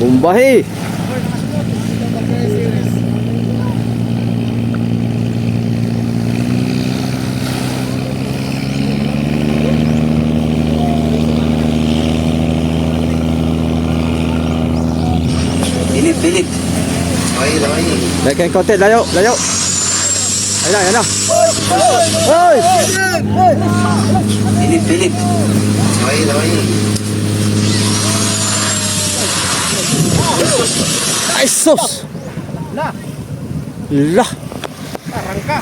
Bumbahi. Dilip, dilip. Okay, okay. Lagi konti. Layo, layo. Ayun na, ayun na. Hoy! Dilip. Okay, okay. Ay, sus! La, La! arangka.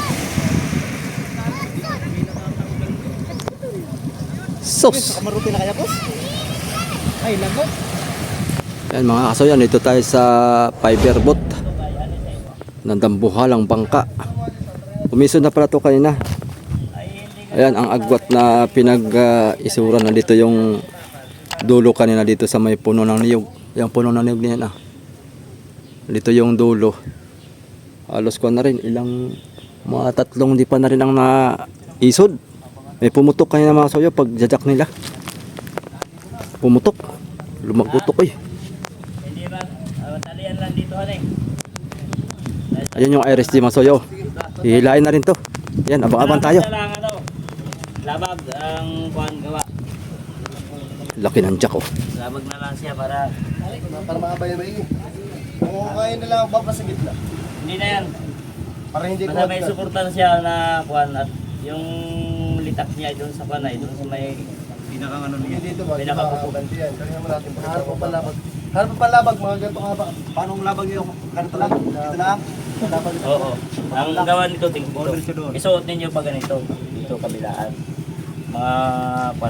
Sus! Kamaruti na kaya, boss? Ay, lagot. Yan mga kaso yan, dito tayo sa fiber boat ng dambuhalang bangka. Umiso na pala to kanina. Ayan, ang agwat na pinag-isura na dito yung dulo kanina dito sa may puno ng niyog. Yung puno ng niyog niyan ah. Dito yung dulo. Halos ko na rin, ilang mga tatlong di pa na rin ang naisod. May pumutok kanina mga soyo pag jajak nila. Pumutok. Lumagutok eh. Hindi ba? Uh, talian lang dito eh. Ayan yung RSG Masoyo. Hihilain na rin to. Yan, abang-abang tayo. Na ano. Labag ang kuhan gawa. Laki ng jack oh. Labag na lang siya para Para makabay na maigi. Kung kaya nila ang baba sa gitna. hindi na yan. Para hindi ko Basta may suportan siya na kuhan at yung litak niya doon sa kuhan ay doon sa may pinakang ano niya. Dito ba? Yan. Kaya naman natin. Harap pa palabag. Harap pa palabag. Mga ganito haba. Paano ang labag nyo? Ganito lang? Dito lang? Oo. Ang gawa nito tingko. Isuot ninyo pa ganito. Dito kabilaan. Mga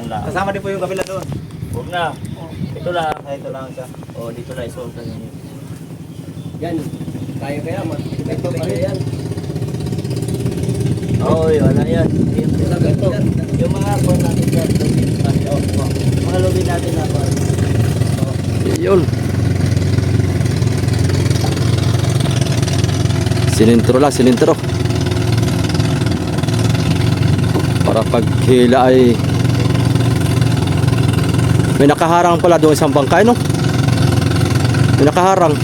lang. Kasama din po yung kabila doon. Huwag na. Ito lang. Ay, ito lang siya. Oo, dito lang isuot na ninyo. Yan. Kaya kaya. Ito kaya yan. Oo, wala yan. Yung, ito, yung mga kuhan natin dyan. lobby natin, oh, oh. Mga lobby natin na kuhan. Yun. Sinintro lang, sinintro. Para paghila ay may nakaharang pala doon isang bangkay no? May nakaharang.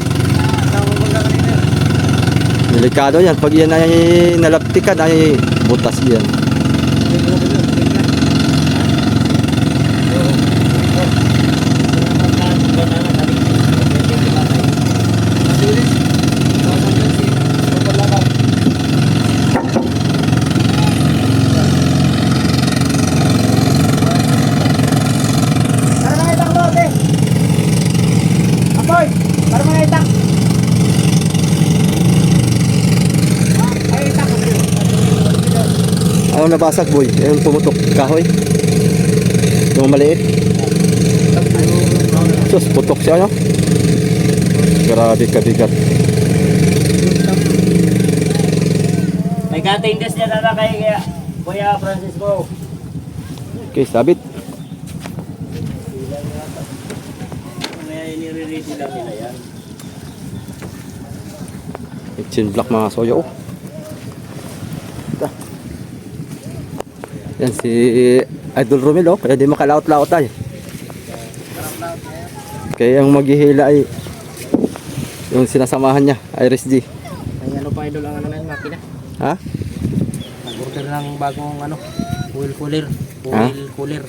Delikado yan. Pag yan ay nalaptikan ay butas yan. Para mga itak mo, ate. Apoy! Para mga itak. Ay, itak ko sa'yo. Ano nabasag boy? Yung pumutok kahoy. Yung maliit. Sus, putok siya no? Grabe kabigat. May test niya na kay Kuya Francisco. Okay, sabit. Yan. Chin block mga soyo. oh. Yan si Idol Romel oh. Kaya di makalaot-laot tayo. Kaya ang maghihila ay yung sinasamahan niya, Iris G. Ay, ano pa idol ang ano na yung makina? Ha? Nag-order ng bagong ano, oil cooler. Ha? Oil cooler.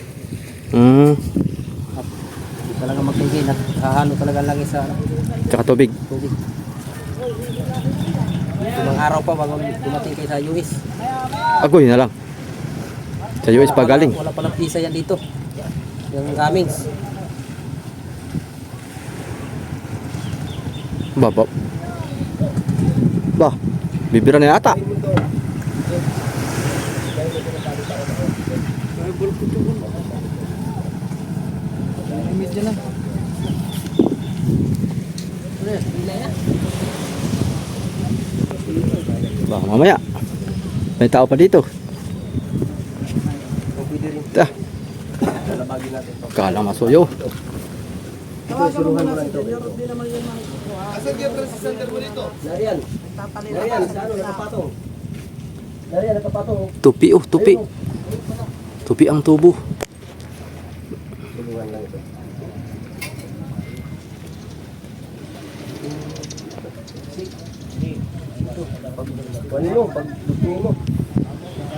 Hmm. Hindi talaga magtingin at hahalo talaga lang sa ano, Tsaka tubig. tubig. Ilang araw pa bago dumating kayo sa US. Agoy na lang. Sa US pa galing. Wala palang visa yan dito. Yung Cummings. Ba, ba. Ba, bibira na yata. Medyo na. Ba, mamaya. May tao pa dito. Pwede rin. Ta, Lalabagin natin to. kala masuyo. Ito, suruhan mo lang ito. Asan yung center mo dito? Nariyan. Nariyan, sa ano, nakapatong. Nariyan, nakapatong. Tupi oh, tupi. Tupi ang tubo. Tulungan lang ito. Kunin mo, pag dugtungin mo.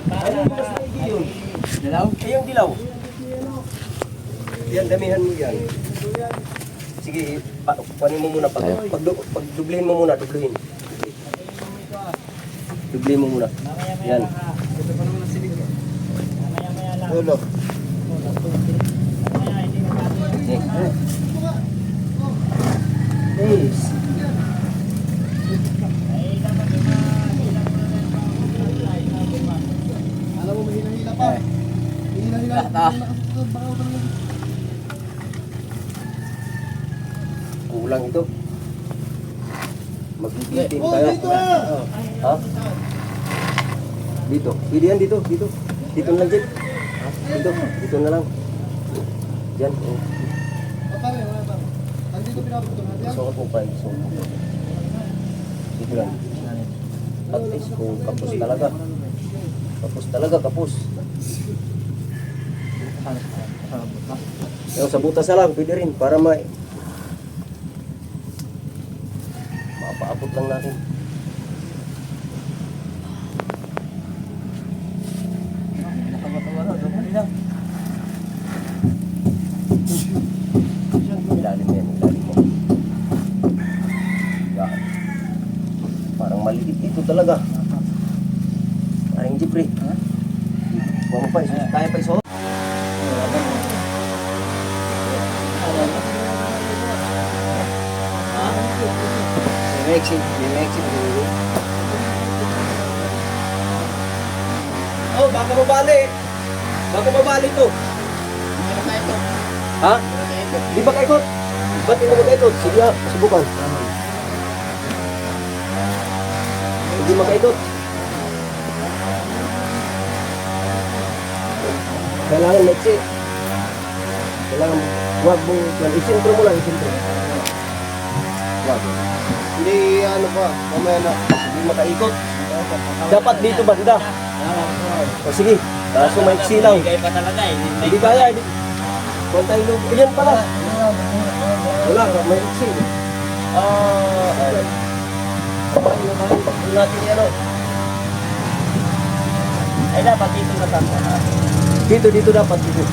Ano yung mas maigi yun? Dilaw? Eh, yung dilaw. Yan, damihan mo yan. Sige, pa, kunin mo muna. Pag, pag, du- pag dublihin mo muna, dublihin. Dublihin mo muna. Yan. Ulo. Eh. Yes. Kulang ito. Mag-iitin tayo. Ha? Dito. Pwede yan dito. Dito. Dito na lang, Jeep. Dito. Dito na lang. Diyan. Oh. Gusto ko po pa. Gusto ko. Dito lang. At least kung kapos talaga. Kapos talaga, kapos. Pero sa butas na lang, pwede rin. Para ma... Mapaabot lang natin. Baka mabali. Baka mabali to. Ha? Di ba kaikot? Ba't hindi mo kaikot? Sige ha, subukan. Hindi makaikot. Kailangan leche. Kailangan, huwag mo, yan, isintro mo lang, isintro. Huwag. Hindi, ano pa, mamaya na. Hindi makaikot. Dapat dito banda. O sige, kaso maiksi lang. Bigay pa talaga eh. Hindi kaya, hindi. Kontay loob. Yan pala. Wala, may iksi. Ah, ay. Tayo. Pag natin yan, ano. Ay dapat dito natanda. Dito, dito dapat, dito.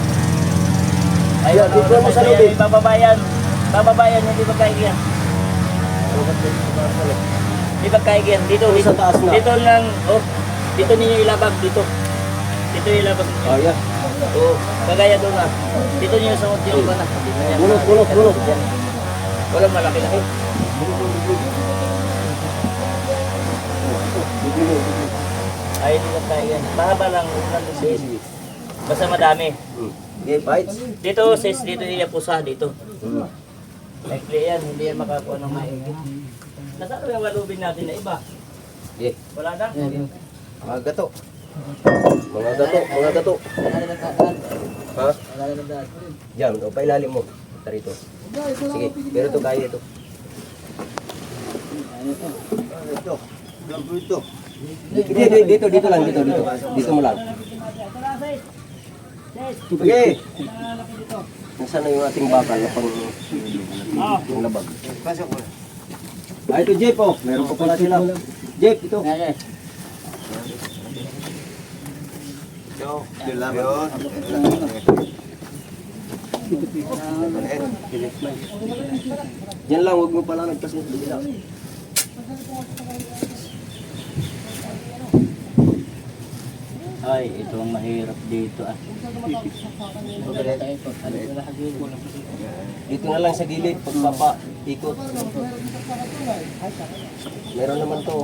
Ay, Yan, dito mo sa loob eh. Bababayan. Bababayan, hindi ba kaigian? Di ba kaigian? Dito, Doon dito. na. Dito lang, oh. Dito ninyo ilabag, dito. Dito ilabag. Oh, yan. Oo, kagaya doon na. Dito niyo sa na. Dito yan. Bunot, bunot, bunot. Walang malaki-laki. Ay, hindi lang tayo yan. Mahaba lang. Nandun sis. Basta madami. Hmm. Okay, bites. Dito, sis, dito niya pusa, dito. Likely yan, hindi yan makakuha ng maigi. Nasaan yung walubin natin na iba? Wala na? Mga gato. Mga gato, mga gato. Ha? Diyan, o, pailalim mo. Punta rito. Sige, pero ito kaya ito. Ito. Ito. Dito, dito, dito, lang, dito, dito. Dito mo lang. Okay. Nasaan na yung ating bakal na pang yung labag? Ah, ito Jeep oh. Meron pa pala sila. Jeep, ito. Diyan lang, huwag mo pala nagkasunod. Bigla. Ay, ito ang mahirap dito ah. Dito na lang sa gilid, pagpapa-ikot. Meron naman to.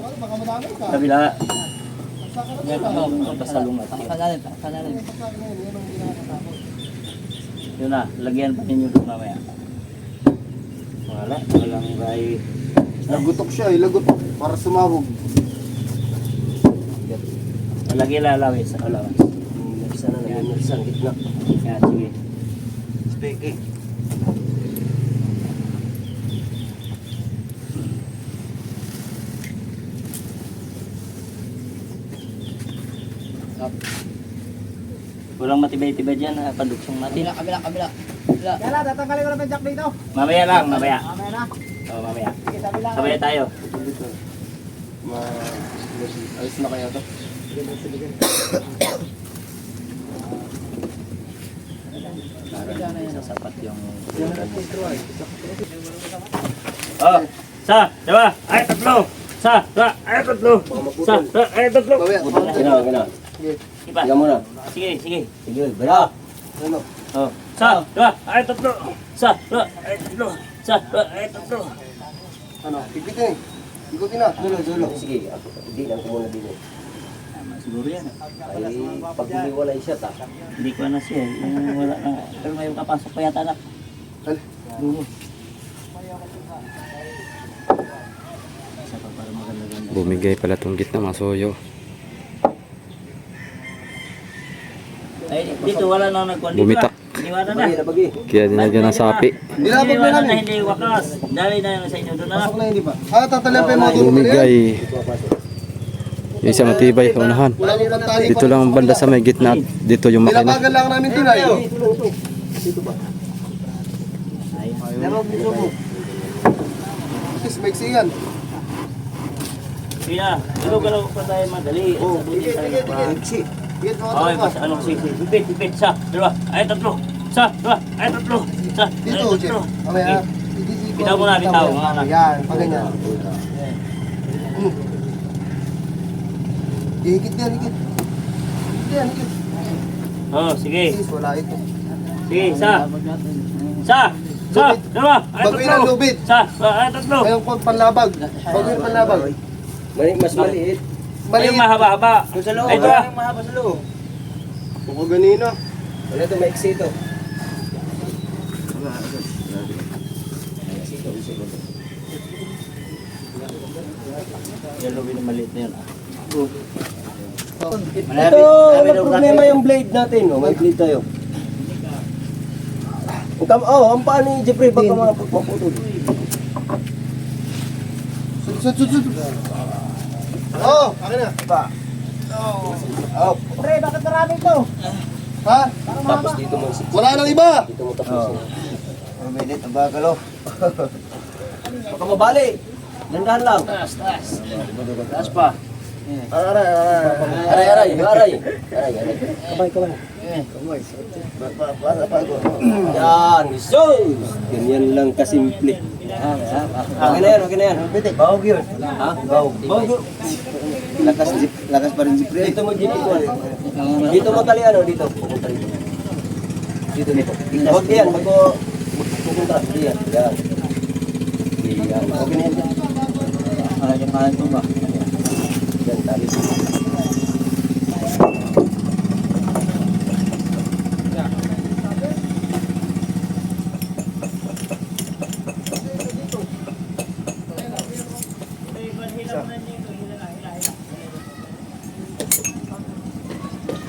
Kabila. Yan ako, pasalungat. Yun na, lagyan pa ninyo doon mamaya. Wala, walang ray. Lagutok siya, ilagutok para sumabog. Lagyan lalawin sa alawas. Isa na lang yung isang gitna. Yan, sige. Speaking. Walang matibay-tibay dyan ha, paduksong natin. Kabila, kabila, kabila. Kaya lang, tatanggalin ko na yung jack dito. Mamaya lang, mamaya. Mamaya na. Oo, mamaya. Sige, sabi lang. Sabay tayo. Ma Ayos na kaya to. Sasapat yung... Oh, sa, dalawa, ay tatlo. Sa, dalawa, ay tatlo. Sa, dalawa, ay tatlo. Mamaya. Gina, gina. Iba. Ikaw muna. Sige, sige. Sige, bala. Ano? Oh. Sa, dalawa, ay tatlo. Sa, dalawa, ay tatlo. Sa, dalawa, ay tatlo. Ano? Ikutin. Ikutin na. Dulo, dulo. Sige, ako. Hindi lang ko muna din eh. Siguro yan. Ay, pag humiwalay siya ta. Hindi ko na siya. eh. Yung wala na. Pero may kapasok pa yata na. Para maganda-ganda. Bumigay pala tong gitna mga soyo. Ay, dito wala na nagkuhan. Bumitak. Iniwanan na. Kaya dinagyan ng sapi. Nilabog na namin. hindi wakas. Dali na yun sa inyo doon na. Pasok na hindi pa. Ah, tatalyan pa yung mga dulo na yan. Bumigay. Yung isa matibay sa unahan. Wala nang pantali Dito lang ang banda sa may gitna. at Dito yung makina. Nilabagan lang namin din ay. Laro, dito mo. Sis, maiksi yan. Kaya, galaw-galaw pa tayo madali. Oo, buti tayo pa. Maiksi. Tropa. mas ano kasi, hipit, hipit, sa, dalawa, ay tatlo, sa, dalawa, ay tatlo, sa, ay Dito, Jeff. tatlo. Mamaya. Okay. Bitaw mo na, bitaw, mga anak. Yan, pag ganyan. Hmm. Higit yan, higit. Higit yan, higit. Oh, sige, Sis, wala ito. sige, sa, sa, sa, dalawa, ay Baguhin ang tatlo, lubid. sa, ay tatlo. Ngayon po, panlabag. Baguhin ang panlabag. Mali, mas maliit. Ay, yung mahaba-haba. Doon sa loob. Ito ah. Yung mahaba sa loob. Baka ganina. Wala ito, maiksi ito. Yung lubid na maliit na yun. ah. Ito, walang problema yung blade natin. Oh. May blade tayo. Ang kam oh, ang paa ni Jeffrey baka mga. Sud, sud, sud, sud. Oh, akin na. Pa. Oh, Pre, bakit marami ito? Ha? tapos dito mo isip. Wala nang iba. Dito mo tapusin. Oh. Minute, ang bakalo. Baka mabali. Dandahan lang. Taas, taas. Taas pa. Aray, aray, aray. Aray, aray. Aray, aray. Kamay, kamay. Kamay. Yan, sus! Ganyan lang kasimple. Okay na yan, okay na yan. Bitik, bawag yun. Ha? Bawag. Bawag yun. Lakas, jeep, lakas pa rin jeep rin. Dito mo jeep ito. Dito mo tali ano, dito. Dito. Dito. Huwag yan, bago pupunta. Diyan, yan. Yan, okay na yan. Yung kanan ko ba? Yan, tali.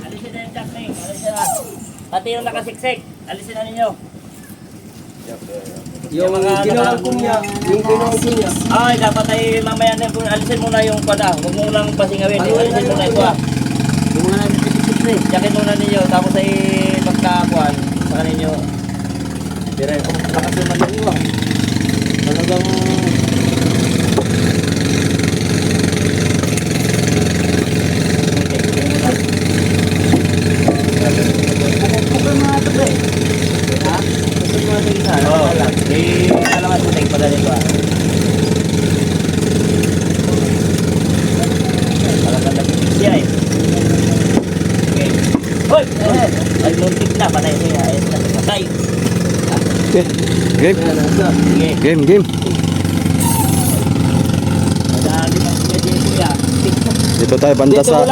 Alisin na yung jack na yun. Alisin na. Nakasiksik. Alisin na ninyo. Yung mga ginawang naka- kunya, yung ginawang kunya. Ay, dapat ay mamaya na po. Alisin mo na yung pada. Huwag mo lang pasingawin. Alisin mo na ito ah. Yung mga nakasiksik. Jacket muna ninyo. Tapos ay magkakuan. Sa kaninyo. Pero lakas yung ah. Talagang Oo. Eh, alamat mo tayo pala nito ah. Talagang nagpipis siya eh. Okay. Hoy! Ay, muntik na. Patay siya. Ayos na. Patay. Game. Game, game. Dito tayo banda sa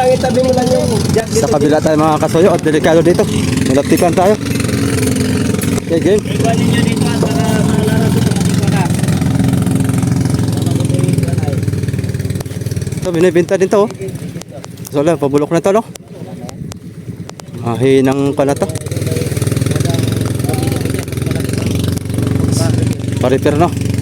sa kabila tayo mga kasoyo at delikado dito. Nalaptikan tayo. Okay, game. Ito, binibinta din to. Oh. So lang, pabulok na to, no? Mahinang pala to. Pa-repair, no?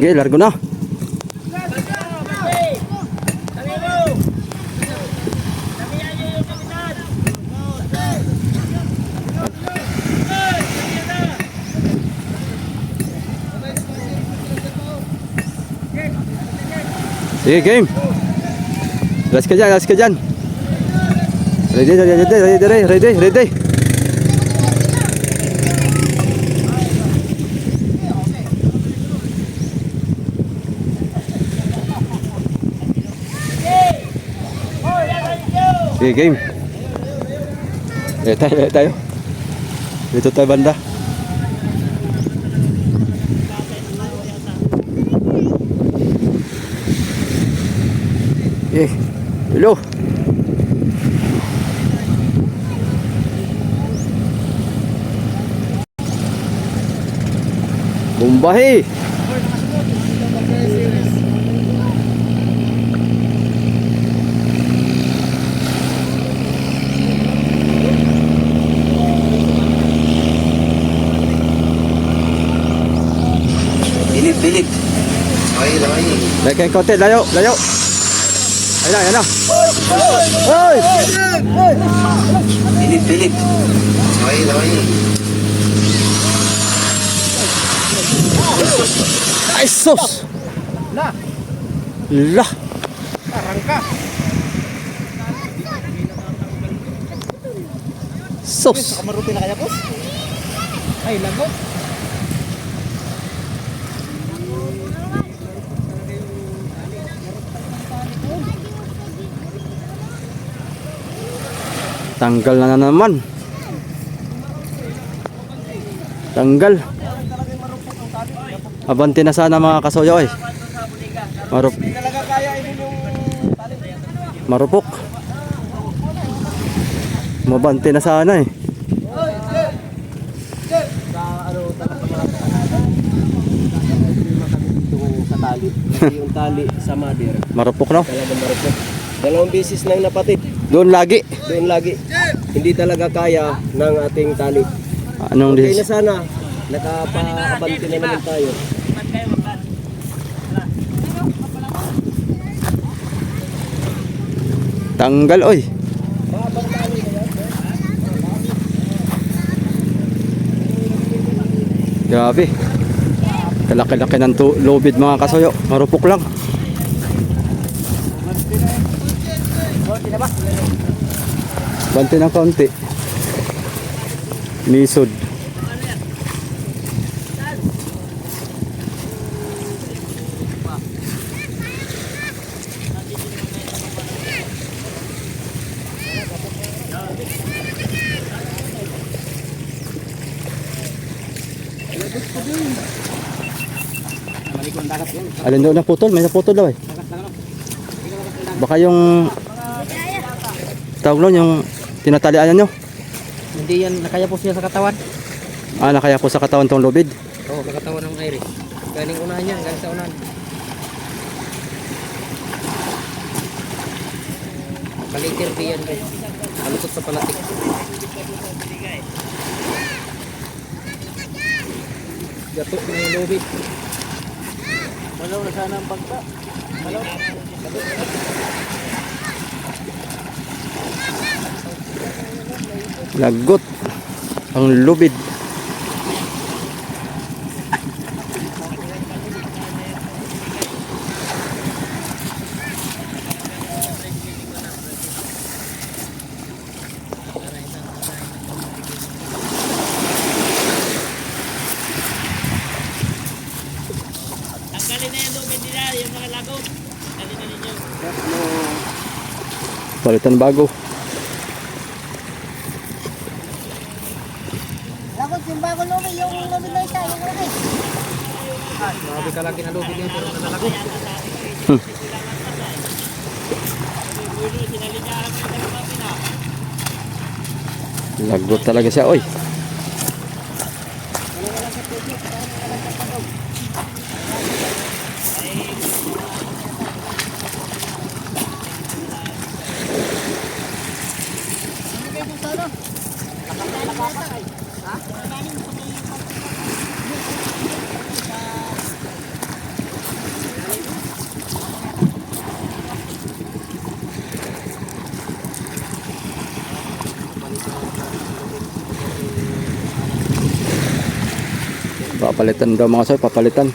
Okay, largo na. Sige, game. Gas ka dyan, gas ka dyan. Ready, ready, ready, ready, ready, ready, ready. Sige, game. Eh, tayo, eh, tayo. Dito tayo banda. Eh, hello. Bumbahi. Bilip, bilip. Okay, okay. Lagi konti, layo, layo. Ayun na, ayun na. Hoy! Bilip, bilip. Okay, okay. Ay, sus! La! La! Sus! Kamaruti na kaya, boss? Ay, lagot. Tanggal na, na naman. Tanggal. Abanti na sana mga kasoyo eh. Marup. Marupok. Mabanti na sana eh. sa ano talaga mga dito sa tali. Kasi yung tali sa mother, Marupok no? talaga marupok. Dalawang beses nang napatid. Doon lagi. Doon lagi. Hindi talaga kaya ng ating tali. Anong Okay na sana. Nakapaabanti na naman tayo. Tanggal oy. Grabe. Kalaki-laki ng lubid mga kasoyo. Marupok lang. Banti ng kaunti. Misod. Alin doon naputol? May naputol daw eh. Baka yung tawag nun, yung tinatalian nyo. Hindi yan, nakaya po siya sa katawan. Ah, nakaya po sa katawan tong lubid. Oo, sa katawan ng iris. Galing unahan yan, galing sa unahan. Palitir di yan guys. Kalusot sa palatik. Gatok na yung lubid. Malaw na sana ang pagka. Malaw. Lagot. Ang lubid. Lubid nila, yung mga lagot. Tanggalin na ninyo. Palitan bago. Lakot yung bago lumi, yung lumi na isa, yung lumi. Grabe kalaki na lubid yun, pero nalalagot. Lagot talaga siya, oy. papalitan daw mga sir papalitan.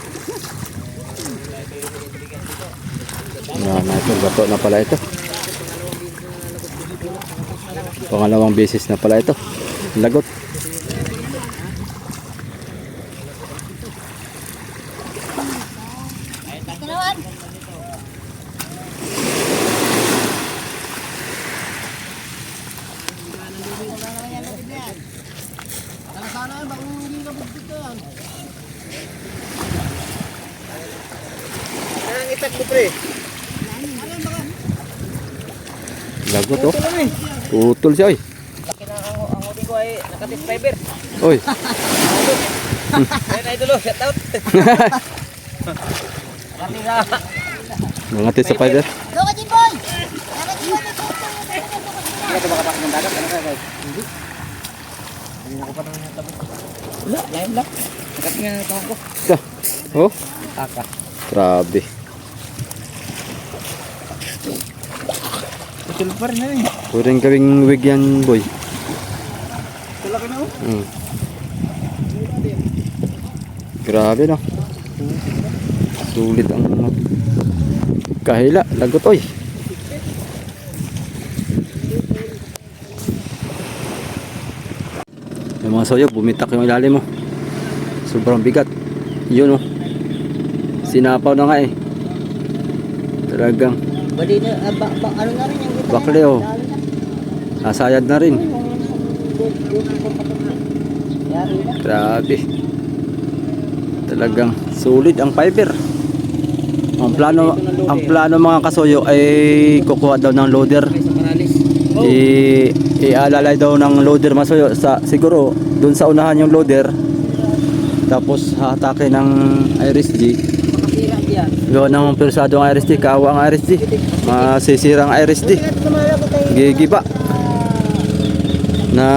Yan na ito gato na pala ito. Pangalawang beses na pala ito. Lagot. Putol siya oy. Laki na ang, ang uti ko ay. Oy. Ayun idol, oh, shout out. Laki na. Mga tis sa fiber. Loka Jimboy! Loka Jimboy, may puto. Hindi ka makapasok ng dagat. Ano ka guys? Hindi. Hindi ako pa nang natapos. Wala, layan lang. Nakating nga ng ko. Ito. Oh, grabe. Putul pa rin na eh. Puring gawing wig yan, boy. Tulaki na oh. Mm. Grabe no. Sulit ang mga kahila. Lagot oy. Yung mga soyo, bumitak yung ilalim mo. Sobrang bigat. Yun oh. Sinapaw na nga eh. Talagang Bali na, ah, ba, ba, ano na rin yung Bakli, oh. Nasayad na rin. Grabe. Talagang sulit ang fiber. Ang plano, ang plano mga kasuyo ay kukuha daw ng loader. I ialalay daw ng loader masuyo sa siguro doon sa unahan yung loader. Tapos hatake ng Iris G. Gawa ng persado ang Iris D, kawa ang Iris D. Masisira ang Iris D. Gigiba. Na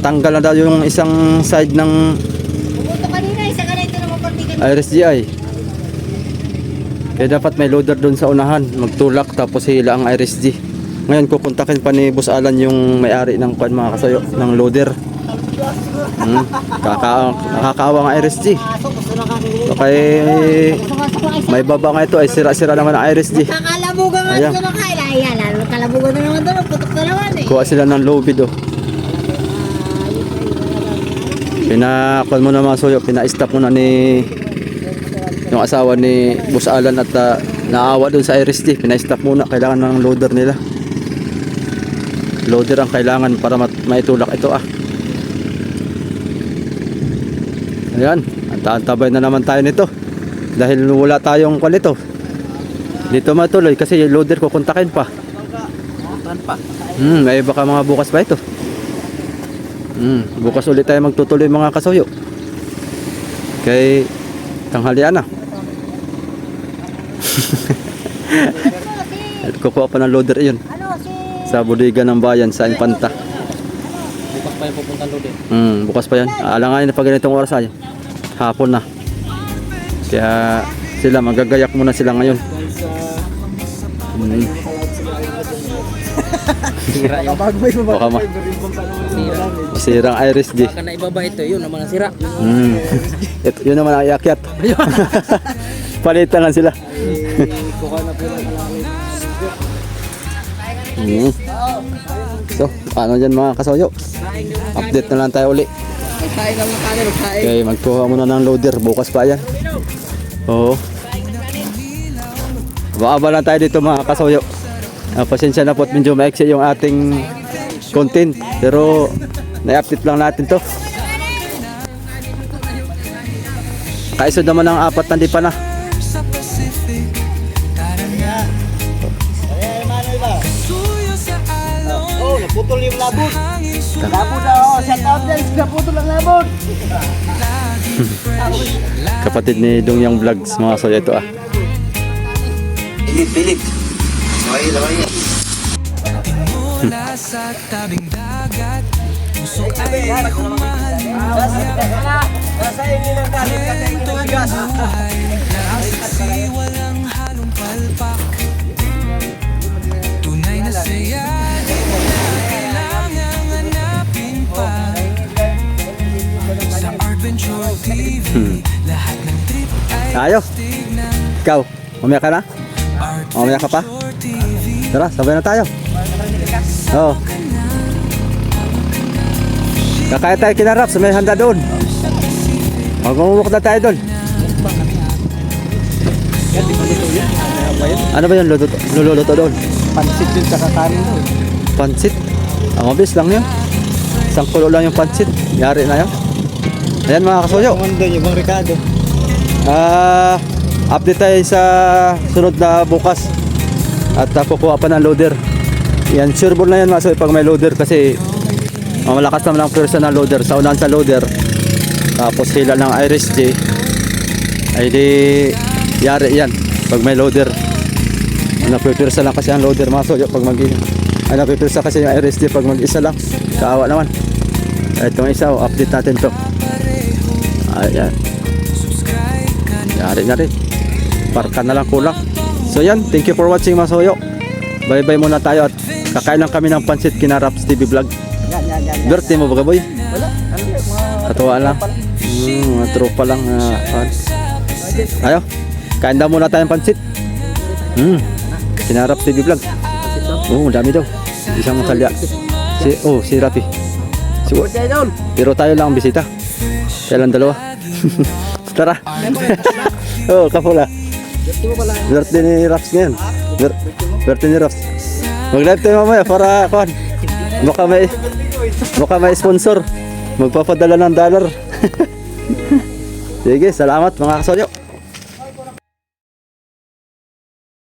tanggal na daw yung isang side ng Pumunta kanina, isa ka na ito naman partigan. Iris GI. Kaya dapat may loader doon sa unahan, magtulak tapos hila ang Iris G. Ngayon kukontakin pa ni Boss Alan yung may-ari ng kwan mga kasayo ng loader. Hmm, kaka nakakaawa ang Iris G. Pasok, gusto na kami. So kay Pumasok na isa. may baba nga ito ay sira-sira naman ang Iris G. Kakalabugan nga Ayan. sa makaila. Ayan, lalo kalabugan na naman doon. Putok na naman eh. Kuha sila ng low bid oh. Pinakon mo na mga suyo, pina-stop mo na ni yung asawa ni Boss Alan at ah, naawa doon sa Iris D. Pina-stop muna, kailangan ng loader nila. Loader ang kailangan para mat- maitulak ito ah. Ayan, antabay na naman tayo nito. Dahil wala tayong kwalito. Dito matuloy kasi yung loader ko kontakin pa. Hmm, may baka mga bukas pa ito. Hmm, bukas ulit tayo magtutuloy mga kasuyo. Kay tanghalian na. At kukuha pa ng loader yun Ano, si... sa bodega ng bayan sa Infanta. Bukas pa yung pupuntan doon eh. Hmm, bukas pa yan. Aalanganin na pag ganitong oras ay. Hapon na. Kaya sila magagayak muna sila ngayon. Sira yung baka ma sira. masirang Iris G. Baka na ibaba ito yun ang mga sira. Hmm. Ito, yun naman ang iakyat. Palitan lang sila. Hmm. So, ano dyan mga kasoyo? Update na lang tayo uli. Okay, magkuha muna ng loader. Bukas pa yan. Oo. Aba-aba lang tayo dito mga kasoyo. Ah, pasensya na po at medyo maiksi yung ating content. Pero, na-update lang natin to. Kaisod naman ang apat na di pa na. Oh, naputol yung labot. Labot na oh, shout out din. Naputol ang labot. Kapatid ni Dongyang Vlogs mga kasoyo ito ah. Pilit, pilit. Okay, laway yan. Nasa inyo ng galing ka na yung bigas. Tunay na saya Di mo na kailangang hanapin pa Sa Adventure TV Tayo. Ikaw, mamaya ka na? Mamaya ka pa? Tara, sabay na tayo. Oo. Kakain tayo kinarap sa may handa doon. Magmumuk na tayo doon. Ano ba luluto, luluto doon? Pansit yun sa kakanin mo. Pansit. Ang mabilis lang yun. Isang kulo lang yung pansit. Yari na yun. Ayan mga kasuyo. Kumanda yung bang Ricardo. Ah, update tayo sa sunod na bukas. At uh, kukuha pa ng loader. Yan, sureball na yan kasuyo pag may loader kasi uh, malakas naman ang person ng loader. Sa unahan sa loader. Tapos hila ng Iris J. Ay di, yari yan pag may loader. Napipirsa lang kasi ang loader kasuyo pag mag ay napipirsa kasi yung Iris J pag mag-isa lang. Kaawa naman. Itong isa, oh, update natin to. Ayan. Yari na rin. Parka na lang kulang. So yan, thank you for watching mga soyo. Bye bye muna tayo at kakain lang kami ng pansit kinarap TV Vlog. Yan, yan, yan. Birthday mo ba boy? Wala. Katuwaan lang. Hmm, mga tropa lang. Uh, fan. Ayo, kain daw muna tayong pansit. Hmm, kinarap TV Vlog. Oh, dami daw. Isang kalya. Si, oh, si Rapi. Si, Birthday pero tayo lang ang bisita. Kaya lang dalawa. Tara. Oh, kapula. Birthday. Birthday ni Raps ngayon. Bir- birthday ni Raps. Mag-live tayo mamaya para kuhan. Baka may baka may sponsor. Magpapadala ng dollar. Sige, salamat mga kasolyo.